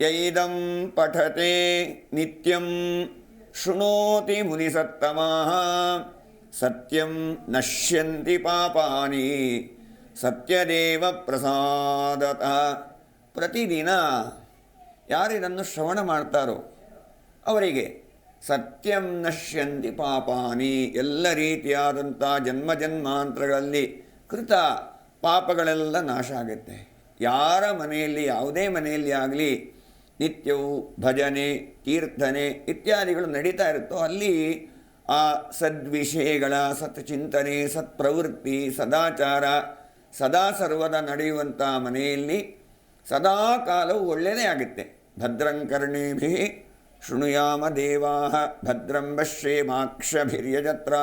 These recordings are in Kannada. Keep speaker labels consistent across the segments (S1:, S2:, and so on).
S1: ಯೈದಂ ಪಠತೆ ನಿತ್ಯಂ ಶೃಣೋತಿ ಮುನಿಸತ್ತಮಾಃ ಸತ್ಯಂ ನಶ್ಯಂತಿ ಪಾಪಾನಿ ಸತ್ಯದೇವ ಪ್ರಸಾದತಃ ಪ್ರತಿದಿನ ಯಾರಿದನ್ನು ಶ್ರವಣ ಮಾಡ್ತಾರೋ ಅವರಿಗೆ ಸತ್ಯಂ ನಶ್ಯಂತಿ ಪಾಪಾನಿ, ಎಲ್ಲ ರೀತಿಯಾದಂಥ ಜನ್ಮ ಜನ್ಮಾಂತರಗಳಲ್ಲಿ ಕೃತ ಪಾಪಗಳೆಲ್ಲ ನಾಶ ಆಗುತ್ತೆ. ಯಾರ ಮನೆಯಲ್ಲಿ, ಯಾವುದೇ ಮನೆಯಲ್ಲಿ ಆಗಲಿ ನಿತ್ಯವೂ ಭಜನೆ, ಕೀರ್ತನೆ ಇತ್ಯಾದಿಗಳು ನಡೀತಾ ಇರುತ್ತೋ ಅಲ್ಲಿ ಆ ಸದ್ವಿಷಯಗಳ, ಸತ್ಚಿಂತನೆ, ಸತ್ಪ್ರವೃತ್ತಿ, ಸದಾಚಾರ ಸದಾ ಸರ್ವದ ನಡೆಯುವಂಥ ಮನೆಯಲ್ಲಿ ಸದಾ ಕಾಲವು ಒಳ್ಳೆಯದೇ ಆಗುತ್ತೆ. ಭದ್ರಂಕರ್ಣೇಭಿ ಶೃಣುಯಾಮ ದೇವಾ ಭದ್ರಂ ಪಶ್ಯೇಮಾಕ್ಷಭಿರ್ಯಜತ್ರಾ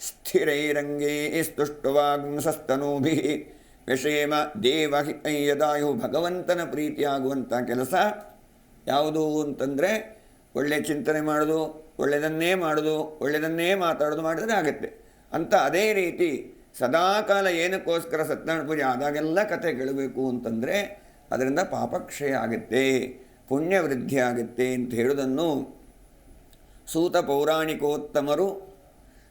S1: ಸ್ಥಿರೈರಂಗೇ ಸ್ತುಷ್ಟವಾಗುಂಸಸ್ತನೂಭಿ ವಿಷೇಮ ದೇವ ಯದಾಯು ಭಗವಂತನ ಪ್ರೀತಿಯಾಗುವಂಥ ಕೆಲಸ ಯಾವುದು ಅಂತಂದರೆ ಒಳ್ಳೆಯ ಚಿಂತನೆ ಮಾಡೋದು ಒಳ್ಳೆಯದನ್ನೇ ಮಾಡೋದು ಒಳ್ಳೆಯದನ್ನೇ ಮಾತಾಡೋದು ಮಾಡಿದರೆ ಆಗುತ್ತೆ. ಅಂತ ಅದೇ ರೀತಿ ಸದಾಕಾಲ ಏನಕ್ಕೋಸ್ಕರ ಸತ್ಯನಾರಾಯಣ ಪೂಜೆ ಆದಾಗೆಲ್ಲ ಕತೆ ಕೇಳಬೇಕು ಅಂತಂದರೆ ಅದರಿಂದ ಪಾಪಕ್ಷಯ ಆಗುತ್ತೆ ಪುಣ್ಯ ವೃದ್ಧಿ ಆಗುತ್ತೆ ಅಂತ ಹೇಳೋದನ್ನು ಸೂತ ಪೌರಾಣಿಕೋತ್ತಮರು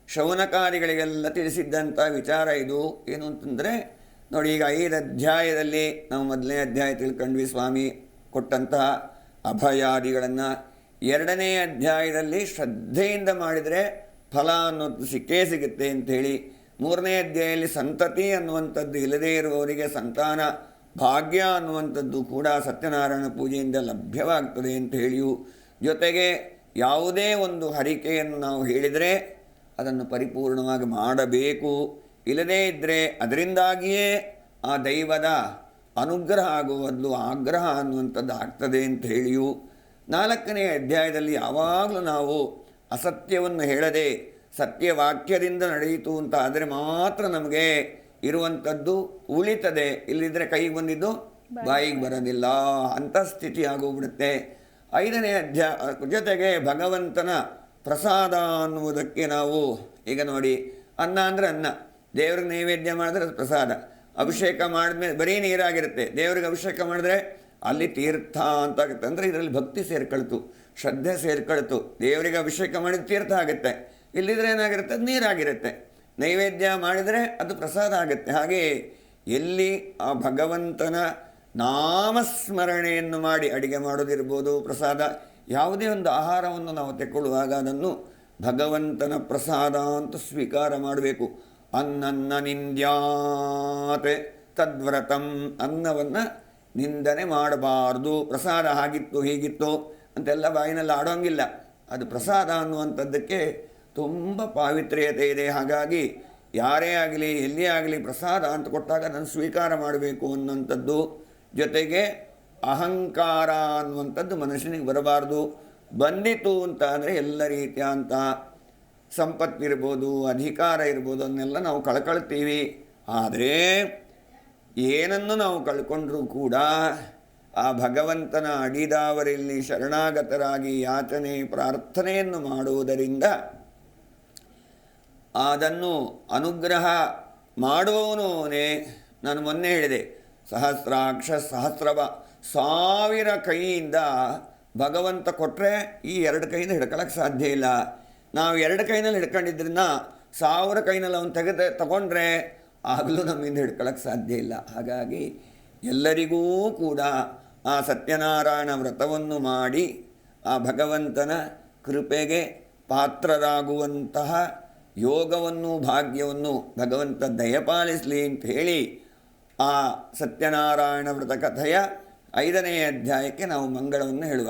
S1: ಶೌನಕಾರಿಗಳಿಗೆಲ್ಲ ತಿಳಿಸಿದ್ದಂಥ ವಿಚಾರ ಇದು. ಏನು ಅಂತಂದರೆ, ನೋಡಿ ಈಗ ಐದು ಅಧ್ಯಾಯದಲ್ಲಿ ನಾವು ಮೊದಲನೇ ಅಧ್ಯಾಯ ತಿಳ್ಕೊಂಡ್ವಿ ಸ್ವಾಮಿ ಕೊಟ್ಟಂತಹ ಅಭಯಾದಿಗಳನ್ನು ಎರಡನೇ ಅಧ್ಯಾಯದಲ್ಲಿ ಶ್ರದ್ಧೆಯಿಂದ ಮಾಡಿದರೆ ಫಲ ಅನ್ನೋದು ಸಿಕ್ಕೇ ಸಿಗುತ್ತೆ ಅಂಥೇಳಿ ಮೂರನೇ ಅಧ್ಯಾಯದಲ್ಲಿ ಸಂತತಿ ಅನ್ನುವಂಥದ್ದು ಇಲ್ಲದೇ ಇರುವವರಿಗೆ ಸಂತಾನ, ಭಾಗ್ಯ ಅನ್ನುವಂಥದ್ದು ಕೂಡ ಸತ್ಯನಾರಾಯಣ ಪೂಜೆಯಿಂದ ಲಭ್ಯವಾಗ್ತದೆ ಅಂತ ಹೇಳಿಯು. ಜೊತೆಗೆ ಯಾವುದೇ ಒಂದು ಹರಿಕೆಯನ್ನು ನಾವು ಹೇಳಿದರೆ ಅದನ್ನು ಪರಿಪೂರ್ಣವಾಗಿ ಮಾಡಬೇಕು. ಇಲ್ಲದೇ ಇದ್ದರೆ ಅದರಿಂದಾಗಿಯೇ ಆ ದೈವದ ಅನುಗ್ರಹ ಆಗುವದ್ದು ಆಗ್ರಹ ಅನ್ನುವಂಥದ್ದು ಆಗ್ತದೆ ಅಂತ ಹೇಳಿಯೂ ನಾಲ್ಕನೇ ಅಧ್ಯಾಯದಲ್ಲಿ ಯಾವಾಗಲೂ ನಾವು ಅಸತ್ಯವನ್ನು ಹೇಳದೆ ಸತ್ಯವಾಕ್ಯದಿಂದ ನಡೆಯಿತು ಅಂತ ಆದರೆ ಮಾತ್ರ ನಮಗೆ ಇರುವಂಥದ್ದು ಉಳಿತದೆ. ಇಲ್ಲಿದ್ರೆ ಕೈಗೆ ಬಂದಿದ್ದು ಬಾಯಿಗೆ ಬರೋದಿಲ್ಲ. ಅಂಥ ಸ್ಥಿತಿ ಆಗೋಗ್ಬಿಡುತ್ತೆ. ಐದನೇ ಅಧ್ಯಾಯ ಜೊತೆಗೆ ಭಗವಂತನ ಪ್ರಸಾದ ಅನ್ನುವುದಕ್ಕೆ ನಾವು ಈಗ ನೋಡಿ ಅನ್ನ ಅಂದರೆ ಅನ್ನ. ದೇವ್ರಿಗೆ ನೈವೇದ್ಯ ಮಾಡಿದ್ರೆ ಅದು ಪ್ರಸಾದ. ಅಭಿಷೇಕ ಮಾಡಿದ್ಮೇಲೆ ಬರೀ ನೀರಾಗಿರುತ್ತೆ. ದೇವರಿಗೆ ಅಭಿಷೇಕ ಮಾಡಿದ್ರೆ ಅಲ್ಲಿ ತೀರ್ಥ ಅಂತ ಆಗುತ್ತೆ. ಅಂದರೆ ಇದರಲ್ಲಿ ಭಕ್ತಿ ಸೇರ್ಕೊಳ್ತು, ಶ್ರದ್ಧೆ ಸೇರ್ಕೊಳ್ತು. ದೇವರಿಗೆ ಅಭಿಷೇಕ ಮಾಡಿದ ತೀರ್ಥ ಆಗುತ್ತೆ. ಇಲ್ಲಿದ್ರೆ ಏನಾಗಿರುತ್ತೆ? ಅದು ನೀರಾಗಿರುತ್ತೆ. ನೈವೇದ್ಯ ಮಾಡಿದರೆ ಅದು ಪ್ರಸಾದ ಆಗುತ್ತೆ. ಹಾಗೆ ಎಲ್ಲಿ ಆ ಭಗವಂತನ ನಾಮಸ್ಮರಣೆಯನ್ನು ಮಾಡಿ ಅಡಿಗೆ ಮಾಡೋದಿರ್ಬೋದು, ಪ್ರಸಾದ, ಯಾವುದೇ ಒಂದು ಆಹಾರವನ್ನು ನಾವು ತೆಕ್ಕೊಳ್ಳುವಾಗ ಅದನ್ನು ಭಗವಂತನ ಪ್ರಸಾದ ಅಂತ ಸ್ವೀಕಾರ ಮಾಡಬೇಕು. ಅನ್ನನ್ನ ನಿಂದ್ಯಾತೆ ತದ್ವ್ರತಂ ಅನ್ನವನ್ನು ನಿಂದನೆ ಮಾಡಬಾರ್ದು. ಪ್ರಸಾದ ಹಾಗಿತ್ತು, ಹೀಗಿತ್ತು ಅಂತೆಲ್ಲ ಬಾಯಿನಲ್ಲಿ ಆಡೋಂಗಿಲ್ಲ. ಅದು ಪ್ರಸಾದ ಅನ್ನುವಂಥದ್ದಕ್ಕೆ ತುಂಬ ಪಾವಿತ್ರ್ಯತೆ ಇದೆ. ಹಾಗಾಗಿ ಯಾರೇ ಆಗಲಿ, ಎಲ್ಲಿ ಆಗಲಿ ಪ್ರಸಾದ ಅಂತ ಕೊಟ್ಟಾಗ ನಾನು ಸ್ವೀಕಾರ ಮಾಡಬೇಕು ಅನ್ನೋಂಥದ್ದು ಜೊತೆಗೆ ಅಹಂಕಾರ ಅನ್ನುವಂಥದ್ದು ಮನುಷ್ಯನಿಗೆ ಬರಬಾರ್ದು. ಬಂದಿತು ಅಂತ ಅಂದರೆ ಎಲ್ಲ ರೀತಿಯಂಥ ಸಂಪತ್ತಿರ್ಬೋದು ಅಧಿಕಾರ ಇರ್ಬೋದು ಅದನ್ನೆಲ್ಲ ನಾವು ಕಳ್ಕೊಳ್ತೀವಿ. ಆದರೆ ಏನನ್ನು ನಾವು ಕಳ್ಕೊಂಡ್ರೂ ಕೂಡ ಆ ಭಗವಂತನ ಅಡಿದಾವರಲ್ಲಿ ಶರಣಾಗತರಾಗಿ ಯಾಚನೆ, ಪ್ರಾರ್ಥನೆಯನ್ನು ಮಾಡುವುದರಿಂದ ಅದನ್ನು ಅನುಗ್ರಹ ಮಾಡುವವನು ನಾನು ಮೊನ್ನೆ ಹೇಳಿದೆ, ಸಹಸ್ರಾಕ್ಷ ಸಹಸ್ರವ ಸಾವಿರ ಕೈಯಿಂದ ಭಗವಂತ ಕೊಟ್ಟರೆ ಈ ಎರಡು ಕೈಯಿಂದ ಹಿಡ್ಕೊಳಕ್ಕೆ ಸಾಧ್ಯ ಇಲ್ಲ. ನಾವು ಎರಡು ಕೈನಲ್ಲಿ ಹಿಡ್ಕೊಂಡಿದ್ರಿಂದ ಸಾವಿರ ಕೈನಲ್ಲಿ ಅವನು ತೆಗೆದ ತಗೊಂಡ್ರೆ ಆಗಲೂ ನಮ್ಮಿಂದ ಹಿಡ್ಕೊಳ್ಳೋಕ್ಕೆ ಸಾಧ್ಯ ಇಲ್ಲ. ಹಾಗಾಗಿ ಎಲ್ಲರಿಗೂ ಕೂಡ ಆ ಸತ್ಯನಾರಾಯಣ ವ್ರತವನ್ನು ಮಾಡಿ ಆ ಭಗವಂತನ ಕೃಪೆಗೆ ಪಾತ್ರರಾಗುವಂತಹ ಯೋಗವನ್ನು, ಭಾಗ್ಯವನ್ನು ಭಗವಂತ ದಯಪಾಲಿಸಲಿ ಅಂತ ಹೇಳಿ ಆ ಸತ್ಯನಾರಾಯಣ ವ್ರತ ಕಥೆಯ ಐದನೇ ಅಧ್ಯಾಯಕ್ಕೆ ನಾವು ಮಂಗಳವನ್ನು ಹೇಳುವ.